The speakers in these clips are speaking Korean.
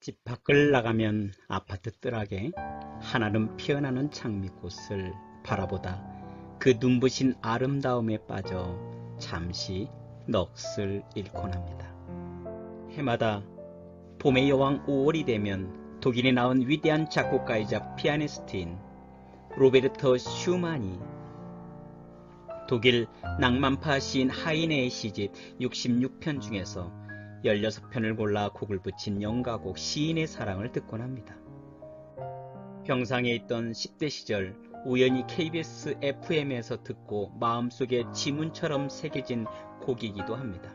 집 밖을 나가면 아파트 뜰하게 한아름 피어나는 장미꽃을 바라보다 그 눈부신 아름다움에 빠져 잠시 넋을 잃곤 합니다. 해마다 봄의 여왕 5월이 되면 독일에 나온 위대한 작곡가이자 피아니스트인 로베르터 슈만이 독일 낭만파 시인 하이네의 시집 66편 중에서 16편을 골라 곡을 붙인 영가곡 시인의 사랑을 듣곤 합니다. 병상에 있던 10대 시절 우연히 KBS FM에서 듣고 마음속에 지문처럼 새겨진 곡이기도 합니다.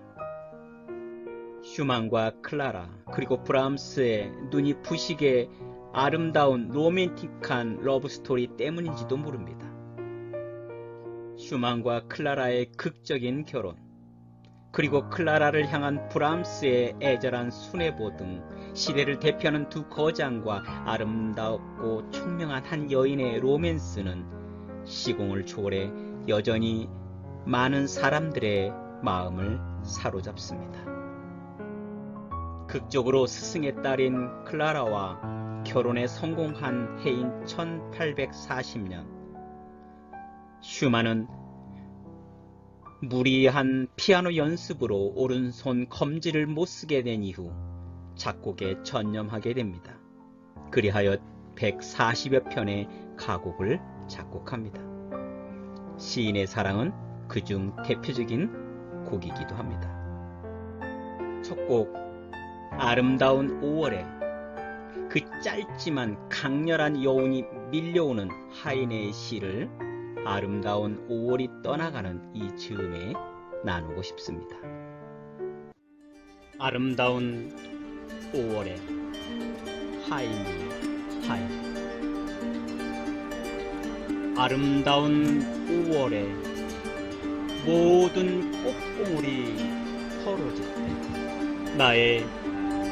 슈만과 클라라 그리고 브람스의 눈이 부시게 아름다운 로맨틱한 러브스토리 때문인지도 모릅니다. 슈만과 클라라의 극적인 결혼 그리고 클라라를 향한 브람스의 애절한 순애보 등 시대를 대표하는 두 거장과 아름답고 총명한 한 여인의 로맨스는 시공을 초월해 여전히 많은 사람들의 마음을 사로잡습니다. 극적으로 스승의 딸인 클라라와 결혼에 성공한 해인 1840년 슈만은 무리한 피아노 연습으로 오른손 검지를 못 쓰게 된 이후 작곡에 전념하게 됩니다. 그리하여 140여 편의 가곡을 작곡합니다. 시인의 사랑은 그중 대표적인 곡이기도 합니다. 첫 곡 아름다운 5월에 그 짧지만 강렬한 여운이 밀려오는 하이네의 시를 아름다운 5월이 떠나가는 이 즈음에 나누고 싶습니다. 아름다운 5월에 하이니 하이니 아름다운 5월에 모든 꽃봉오리 털어질 때 나의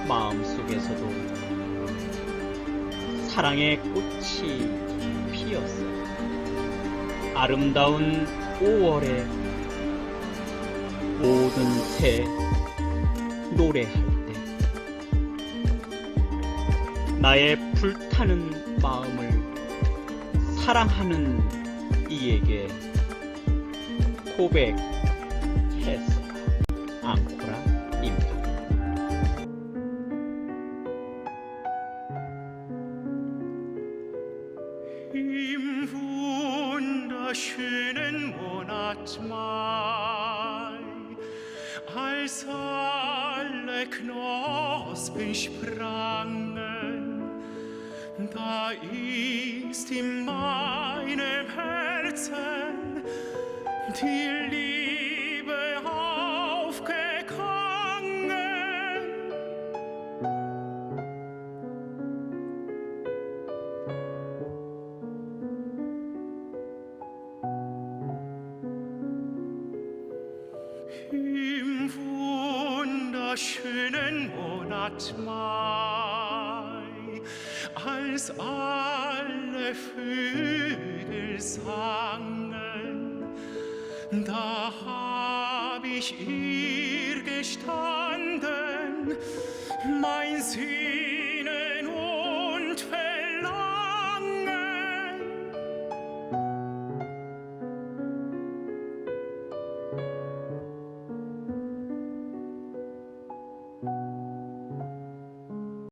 마음속에서도 사랑의 꽃이 피었어. 아름다운 5월에 모든 새 노래할 때 나의 불타는 마음을 사랑하는 이에게 고백했어 앙코 wunderschönen Monat Mai, als alle Knospen sprangen, da ist in meinem Herzen die Liebe Im wunderschönen Monat Mai, als alle Vögel sangen, da hab ich ihr gestanden, mein Süß